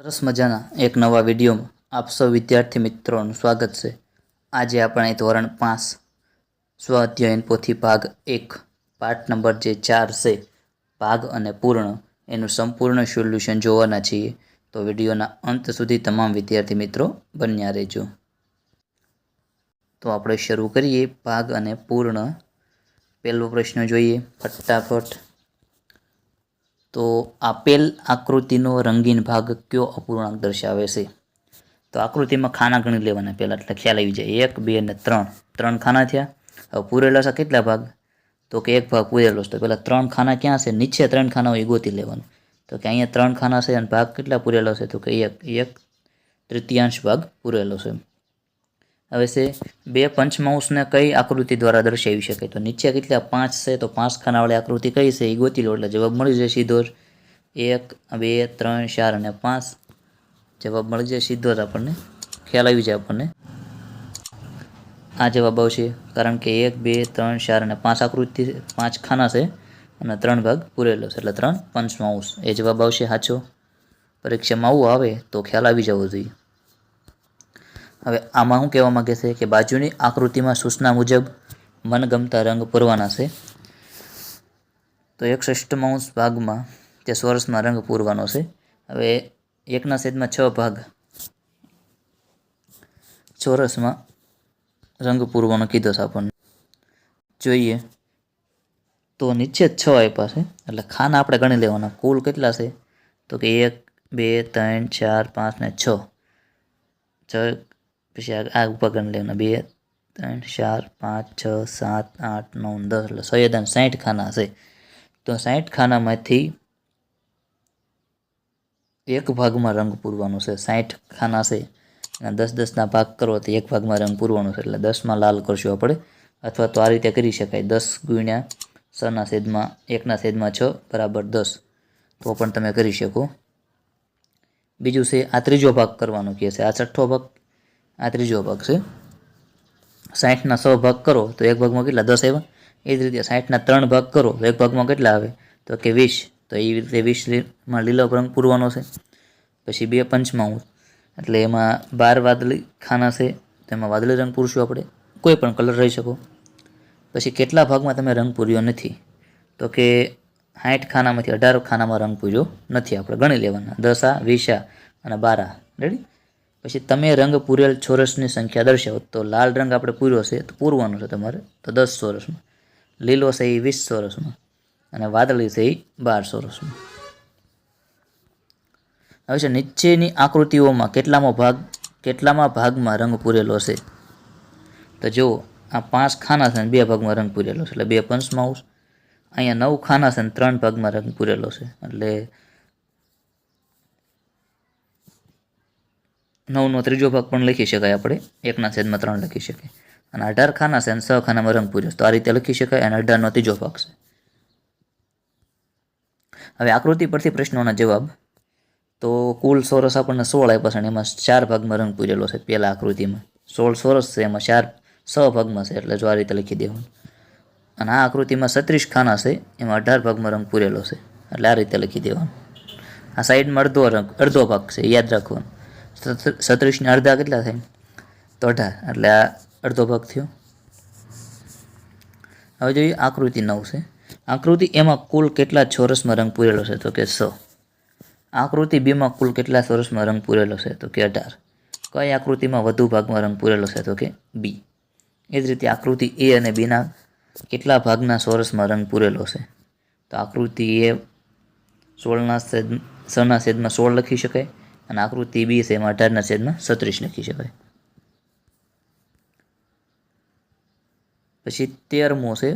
સરસ મજાના એક નવા વિડીયોમાં આપ સૌ વિદ્યાર્થી મિત્રોનું સ્વાગત છે. આજે આપણે ધોરણ પાંચ સ્વ પોથી ભાગ એક, પાઠ નંબર જે ચાર છે, ભાગ અને પૂર્ણ, એનું સંપૂર્ણ સોલ્યુશન જોવાના છીએ. તો વિડીયોના અંત સુધી તમામ વિદ્યાર્થી મિત્રો બન્યા રહેજો. તો આપણે શરૂ કરીએ, ભાગ અને પૂર્ણ. પહેલો પ્રશ્ન જોઈએ, ફટાફટ. તો આપેલ આકૃતિનો રંગીન ભાગ કયો અપૂર્ણાંક દર્શાવે છે? તો આકૃતિમાં ખાના ગણી લેવાના. પહેલાં એટલે ખ્યાલ આવી જાય. એક, બે અને ત્રણ. ત્રણ ખાના થયા. હવે પૂરેલા છે કેટલા ભાગ? તો કે એક ભાગ પૂરેલો છે. તો પહેલાં ત્રણ ખાના ક્યાં છે? નીચે ત્રણ ખાના હોય ગોતી લેવાનું. તો કે અહીંયા ત્રણ ખાના છે અને ભાગ કેટલા પૂરેલો છે? તો કે એક એક તૃતીયાંશ ભાગ પૂરેલો છે. હવે છે, બે પંચમાંશને કઈ આકૃતિ દ્વારા દર્શાવી શકાય? તો નીચે કેટલા? પાંચ છે, તો પાંચ ખાનાવાળી આકૃતિ કઈ છે? એ ગોતી લો, એટલે જવાબ મળી જાય સીધો જ. એક, બે, ત્રણ, ચાર અને પાંચ. જવાબ મળી જાય સીધો જ આપણને. ખ્યાલ આવી જાય આપણને. આ જવાબ આવશે, કારણ કે એક, બે, ત્રણ, ચાર અને પાંચ આકૃતિ, પાંચ ખાના છે અને ત્રણ ભાગ પૂરેલો છે, એટલે ત્રણ પંચમાંશ એ જવાબ આવશે સાચો પરીક્ષામાં આવું આવે તો ખ્યાલ આવી જવો જોઈએ. હવે આમાં શું કહેવા માગે છે કે બાજુની આકૃતિમાં સૂચના મુજબ મનગમતા રંગ પૂરવાના છે. તો એક ષષ્ઠમાંશ ભાગમાં તે સ્વરસમાં રંગ પૂરવાનો છે. હવે એકના સેદમાં છ ભાગ ચોરસમાં રંગ પૂરવાનો કીધો છે આપણને. જોઈએ તો નીચે છ આપ્યા છે. એટલે ખાના આપણે ગણી લેવાના. કુલ કેટલા છે? તો કે એક, બે, ત્રણ, ચાર, પાંચ ને છ. છ પછી આ ઉપકરણ લેવાના બે, ત્રણ, ચાર, પાંચ, છ, સાત, આઠ, નવ, દસ, એટલે સૈયદાન સાઠ ખાના છે. તો સાઠ ખાનામાંથી એક ભાગમાં રંગ પૂરવાનો છે. સાઠ ખાના છે. અને દસ દસના ભાગ કરો તો એક ભાગમાં રંગ પૂરવાનો છે. એટલે દસમાં લાલ કરશું આપણે. અથવા તો આ રીતે કરી શકાય. દસ ગુણ્યા છના છેદમાં એકના છેદમાં છ બરાબર દસ. તો પણ તમે કરી શકો. બીજું છે, આ ત્રીજો ભાગ કરવાનો કહે છે. આ છઠ્ઠો ભાગ આ ત્રીજો ભાગ છે. સાઠના સો ભાગ કરો, તો એક ભાગમાં કેટલા? દસ આવ્યા? એ જ રીતે સાઠના ત્રણ ભાગ કરો, તો એક ભાગમાં કેટલા આવે? તો કે વીસ. તો એ રીતે વીસમાં લીલો રંગ પૂરવાનો છે. પછી બે પંચમાં એટલે એમાં બાર વાદળી ખાના છે તેમાં વાદળી રંગ પૂરશું આપણે. કોઈ પણ કલર રહી શકો. પછી કેટલા ભાગમાં તમે રંગ પૂર્યો નથી? તો કે સાઠ ખાનામાંથી અઢાર ખાનામાં રંગ પૂર્યો નથી. આપણે ગણી લેવાના. દસ આ, વીસ આ અને બાર રેડી પછી તમે રંગ પૂરેલ ચોરસની સંખ્યા દર્શાવો. તો લાલ રંગ આપણે પૂર્યો છે, તો પૂરવાનો છે તમારે. તો દસ ચોરસમાં. લીલો છે એ વીસ ચોરસમાં. અને વાદળી છે એ બાર ચોરસમાં. હવે છે, નીચેની આકૃતિઓમાં કેટલામાં ભાગ, કેટલામાં ભાગમાં રંગ પૂરેલો છે? તો જુઓ, આ પાંચ ખાના છે ને બે ભાગમાં રંગ પૂરેલો છે. એટલે બે પંચમાંશ અહીંયા નવ ખાના છે ને ત્રણ ભાગમાં રંગ પૂરેલો છે. એટલે નવનો ત્રીજો ભાગ પણ લખી શકાય આપણે. એકના છેદમાં ત્રણ લખી શકાય અને અઢાર ખાના છે અને છ ખાનામાં રંગ પૂર્યો તો આ રીતે લખી શકાય અને અઢારનો ત્રીજો ભાગ છે. હવે આકૃતિ પરથી પ્રશ્નોના જવાબ. તો કુલ સોરસ આપણને સોળ આપ્યા છે અને એમાં ચાર ભાગમાં રંગ પૂરેલો છે પહેલા આકૃતિમાં. સોળ સોરસ છે, એમાં ચાર છ ભાગમાં છે, એટલે જો આ રીતે લખી દેવાનું. અને આ આકૃતિમાં છત્રીસ ખાના છે, એમાં અઢાર ભાગમાં રંગ પૂરેલો છે. એટલે આ રીતે લખી દેવાનું. આ સાઈડમાં અડધો રંગ, અડધો ભાગ છે, યાદ રાખવાનું. છત્રીસને અડધા કેટલા થાય? તો અઢાર. એટલે આ અડધો ભાગ થયો. હવે જોઈએ આકૃતિ નવ છે. આકૃતિ એમાં કુલ કેટલા ચોરસમાં રંગ પૂરેલો છે? તો કે સો. આકૃતિ બેમાં કુલ કેટલા ચોરસમાં રંગ પૂરેલો છે? તો કે અઢાર. કઈ આકૃતિમાં વધુ ભાગમાં રંગ પૂરેલો છે? તો કે બી. એ જ રીતે આકૃતિ એ અને બીના કેટલા ભાગના ચોરસમાં રંગ પૂરેલો છે? તો આકૃતિ એ સોળના સેદ સના સેદમાં સોળ લખી શકાય. અને આકૃતિ બી છે, એમાં અઢારના છેદમાં સત્રીસ લખી શકાય. પછી તેરમો છે.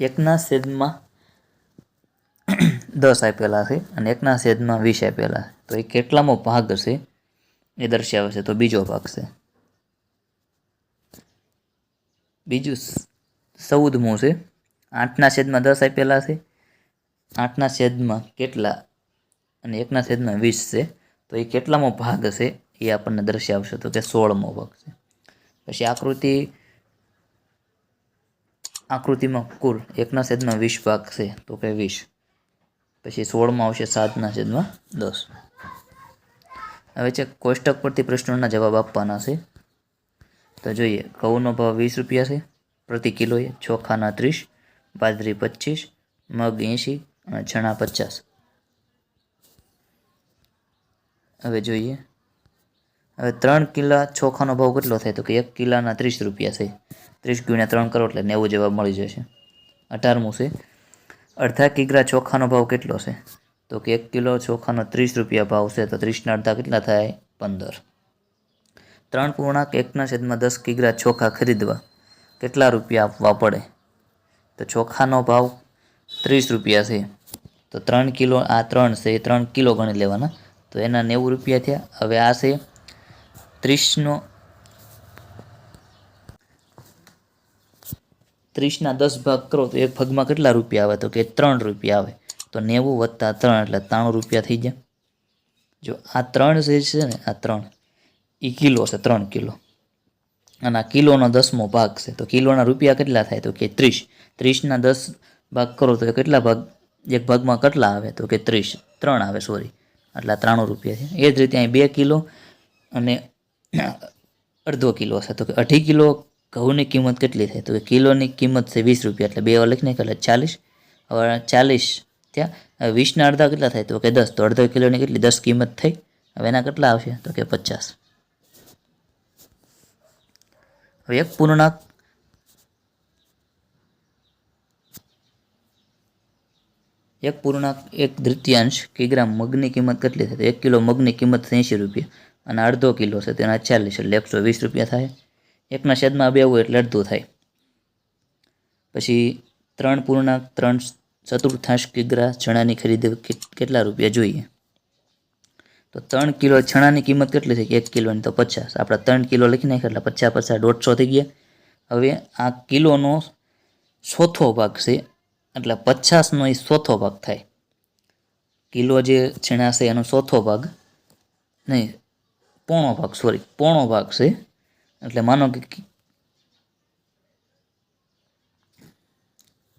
એકના છેદમાં દસ આપેલા છે અને એકના છેદમાં વીસ આપેલા છે. તો એ કેટલામો ભાગ હશે? એ દર્શાવે છે. તો બીજો ભાગ છે. બીજું ચૌદમું છે. આઠના છેદમાં દસ આપેલા છે. આઠના છેદમાં કેટલા અને એકના છેદમાં વીસ છે. તો એ કેટલામો ભાગ છે એ આપણને દર્શાવશે તો કે સોળમો ભાગ છે. પછી આકૃતિ, આકૃતિમાં કુલ એકના છેદમાં વીસ ભાગ છે. તો કે વીસ. પછી સોળમાં આવશે સાતના છેદમાં દસ. હવે છે કોષ્ટક પરથી પ્રશ્નોના જવાબ આપવાના છે. તો જોઈએ, ઘઉંનો ભાવ વીસ રૂપિયા છે. પ્રતિ કિલોએ ચોખાના ત્રીસ, બાજરી પચીસ, મગ એંશી અને ચણા પચાસ. હવે જોઈએ. હવે ત્રણ કિલા ચોખાનો ભાવ કેટલો થાય? તો કે એક કિલાના ત્રીસ રૂપિયા છે ત્રીસ ગુણ્યા ત્રણ કરો એટલે નેવું જવાબ મળી જશે. અઢારમું છે. અડધા કિગ્રા ચોખાનો ભાવ કેટલો છે? તો કે એક કિલો ચોખાનો ત્રીસ રૂપિયા ભાવ છે, તો ત્રીસના અડધા કેટલા થાય? પંદર. ત્રણ પૂર્ણાંક એકના છેદમાં દસ કિગ્રા ચોખા ખરીદવા. કેટલા રૂપિયા આપવા પડે? તો ચોખાનો ભાવ ત્રીસ રૂપિયા છે. તો ત્રણ કિલો, આ ત્રણ છે, એ ત્રણ કિલો ગણી લેવાના. તો એના નેવું રૂપિયા થયા. હવે આ છે ત્રીસનો, ત્રીસના દસ ભાગ કરો તો એક ભાગમાં કેટલા રૂપિયા આવે? તો કે ત્રણ રૂપિયા આવે. તો નેવું વત્તા ત્રણ એટલે ત્રાણું રૂપિયા થઈ ગયા. જો આ ત્રણ છે ને, આ ત્રણ એ કિલો છે, ત્રણ કિલો. અને આ કિલોનો દસમો ભાગ છે. તો કિલોના રૂપિયા કેટલા થાય? તો કે ત્રીસ. ત્રીસના દસ ભાગ કરો તો કેટલા ભાગ? એક ભાગમાં કેટલા આવે? તો કે ત્રીસ. ત્રણ આવે સોરી આટલા ત્રાણું રૂપિયા છે. એ જ રીતે અહીં બે કિલો અને અડધો કિલો છે તો કે અઢી કિલો ઘઉંની કિંમત કેટલી થાય? તો કે કિલોની કિંમત છે વીસ રૂપિયા. એટલે બે લખી નાખે એટલે ચાલીસ. હવે ચાલીસ ત્યાં વીસના અડધા કેટલા થાય? તો કે દસ. તો અડધો કિલોની કેટલી? દસ કિંમત થઈ. હવે એના કેટલા આવશે? તો કે પચાસ. હવે એક પૂર્ણાંક એક પૂર્ણાંક એક તૃતીયાંશ કિગ્રામ મગની કિંમત કેટલી થાય? એક કિલો મગની કિંમત એંશી રૂપિયા અને અડધો કિલો છે તેના ચાલીસ, એટલે એકસો વીસ રૂપિયા થાય. એકના છેદમાં બે હોય એટલે અડધું થાય. પછી ત્રણ પૂર્ણાંક ત્રણ ચતુર્થાંશ કિગ્રા ચણાની ખરીદી કેટલા રૂપિયા જોઈએ? તો ત્રણ કિલો ચણાની કિંમત કેટલી થઈ એક કિલોની તો પચાસ. આપણે ત્રણ કિલો લખી નાખ્યા એટલે પચાસ પચાસ દોઢસો થઈ ગયા. હવે આ કિલોનો ચોથો ભાગ છે, એટલે પચાસનો એ ચોથો ભાગ થાય. કિલો જે છીણા છે એનો ચોથો ભાગ, નહીં, પોણો ભાગ સોરી પોણો ભાગ છે. એટલે માનો કે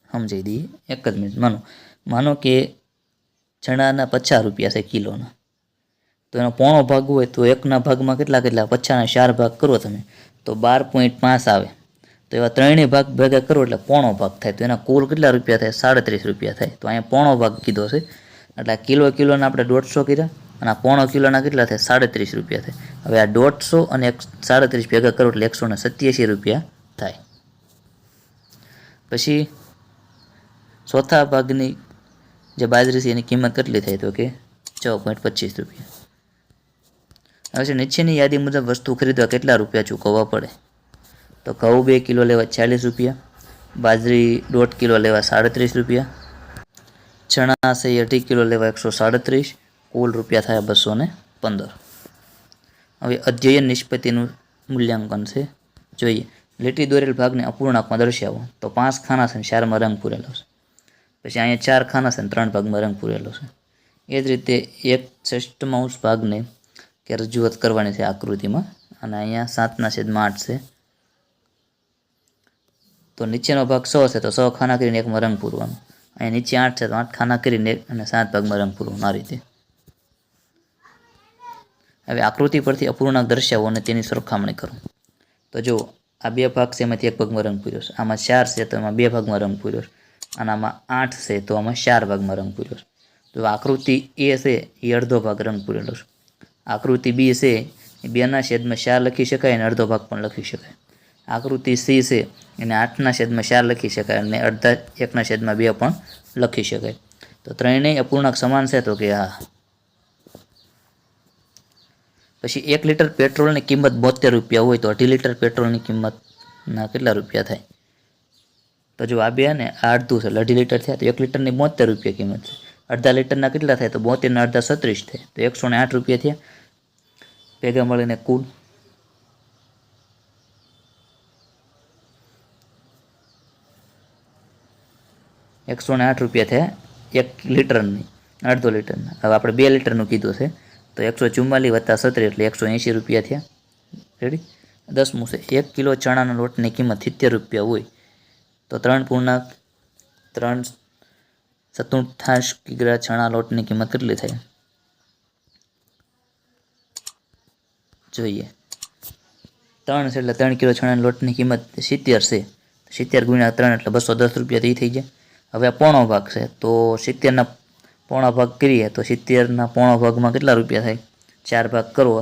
સમજાઈ દઈએ? એક જ મિનિટ. માનો માનો કે ચણાના પચાસ રૂપિયા છે કિલોના. તો એનો પોણો ભાગ હોય તો એકના ભાગમાં કેટલા કેટલા? પચાસના ચાર ભાગ કરો તમે. તો બાર પોઈન્ટ પાંચ આવે. તો એવા ત્રણેય ભાગ ભેગા કરો એટલે પોણો ભાગ થાય. તો એના કુલ કેટલા રૂપિયા થાય? સાડત્રીસ રૂપિયા થાય. તો અહીંયા પોણો ભાગ કીધો છે. એટલે કિલો કિલોના આપણે દોઢસો કર્યા અને પોણો કિલોના કેટલા થાય? સાડત્રીસ રૂપિયા થાય. હવે આ દોઢસો અને એક સાડત્રીસ ભેગા કરો એટલે એકસો સત્યાસી રૂપિયા થાય. પછી ચોથા ભાગની જે બાજરી છે એની કિંમત કેટલી થાય? તો કે છ પોઈન્ટ પચીસ રૂપિયા. હવે છે, નીચેની યાદી મુજબ વસ્તુ ખરીદવા કેટલા રૂપિયા ચૂકવવા પડે? તો ઘઉં બે કિલો લેવા ચાલીસ રૂપિયા, બાજરી દોઢ કિલો લેવા સાડત્રીસ રૂપિયા, ચણા છે અઢી કિલો લેવા એકસો સાડત્રીસ, કુલ રૂપિયા થયા બસો ને પંદર. હવે અધ્યયન નિષ્પત્તિનું મૂલ્યાંકન છે, જોઈએ. લીટી દોરેલ ભાગને અપૂર્ણાંકમાં દર્શાવો. તો પાંચ ખાના છે ચારમાં રંગ પૂરેલો છે. પછી અહીંયા ચાર ખાના છે ત્રણ ભાગમાં રંગ પૂરેલો છે. એ જ રીતે એક ષષ્ઠમાંશ ભાગને કે રજૂઆત કરવાની છે આકૃતિમાં. અને અહીંયા સાતના છેદમાં આઠ છે. તો નીચેનો ભાગ સો છે, તો સો ખાના કરીને એકમાં રંગ પૂરવાનો. અહીંયા નીચે આઠ છે, તો આઠ ખાના કરીને એક અને સાત ભાગમાં રંગ પૂરવાનો આ રીતે. હવે આકૃતિ પરથી અપૂર્ણાંક દર્શાવો અને તેની સરખામણી કરો. તો જો આ બે ભાગ છે, એમાંથી એક ભાગમાં રંગ પૂર્યો છે. આમાં ચાર છે, તો એમાં બે ભાગમાં રંગ પૂર્યો છે. અને આમાં આઠ છે, તો આમાં ચાર ભાગમાં રંગ પૂર્યો છે. તો આકૃતિ એ છે, એ અડધો ભાગ રંગ પૂરેલો છે. આકૃતિ બી છે. એ બેના છેદમાં ચાર લખી શકાય અને અડધો ભાગ પણ લખી શકાય. આકૃતિ સી છે એને આઠના છેદમાં ચાર લખી શકાય અને અડધા એકના છેદમાં બે પણ લખી શકાય. તો ત્રણેય અપૂર્ણાંક સમાન છે તો કે હા પછી એક લીટર પેટ્રોલની કિંમત બોતેર રૂપિયા હોય તો અઢી લીટર પેટ્રોલની કિંમતના કેટલા રૂપિયા થાય? તો જો આ બે ને આ અડધું છે અઢી લીટર થયા તો એક લીટરની બોતેર રૂપિયા કિંમત છે. અડધા લીટરના કેટલા થાય? તો બોતેરના અડધા છત્રીસ થાય. તો એકસો ને આઠ રૂપિયા થયા. ભેગા મળીને કુલ. એકસો ને આઠ રૂપિયા થયા એક લીટરની, અડધો લીટરના. હવે આપણે બે લીટરનું કીધું છે. તો એકસો ચુમ્માલીસ વત્તા સત્રી એટલે એકસો એંશી રૂપિયા થયા. રેડી દસમું છે. એક કિલો ચણાના લોટની કિંમત સિત્તેર રૂપિયા હોય. તો ત્રણ પૂર્ણાંક ત્રણ સતુંઠાશ કિગ્રા ચણા લોટની કિંમત કેટલી થાય? જોઈએ. ત્રણ છે એટલે ત્રણ કિલો ચણાના લોટની કિંમત સિત્તેર છે. સિત્તેર ગુણ્યા ત્રણ એટલે બસો દસ રૂપિયા થઈ થઈ જાય હવે આ પોણો ભાગ છે. તો સિત્તેરના પોણો ભાગ કરીએ તો સિત્તેરના પોણો ભાગમાં કેટલા રૂપિયા થાય? ચાર ભાગ કરવો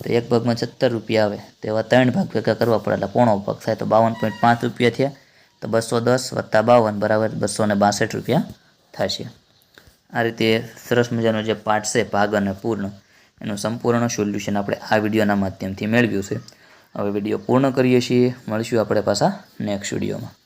તો એક ભાગમાં સત્તર રૂપિયા આવે. તો એવા ત્રણ ભાગ ભેગા કરવા પડે એટલે પોણો ભાગ થાય તો બાવન પોઈન્ટ પાંચ રૂપિયા થયા. તો બસો દસ વત્તા બાવન બરાબર બસો ને બાસઠ રૂપિયા થશે. આ રીતે સરસ મજાનો જે પાઠ છે, ભાગ અને પૂર્ણ, એનું સંપૂર્ણ સોલ્યુશન આપણે આ વિડીયોના માધ્યમથી મેળવ્યું છે. હવે વીડિયો પૂર્ણ કરીએ છીએ. મળીશું આપણે પાછા નેક્સ્ટ વિડીયોમાં.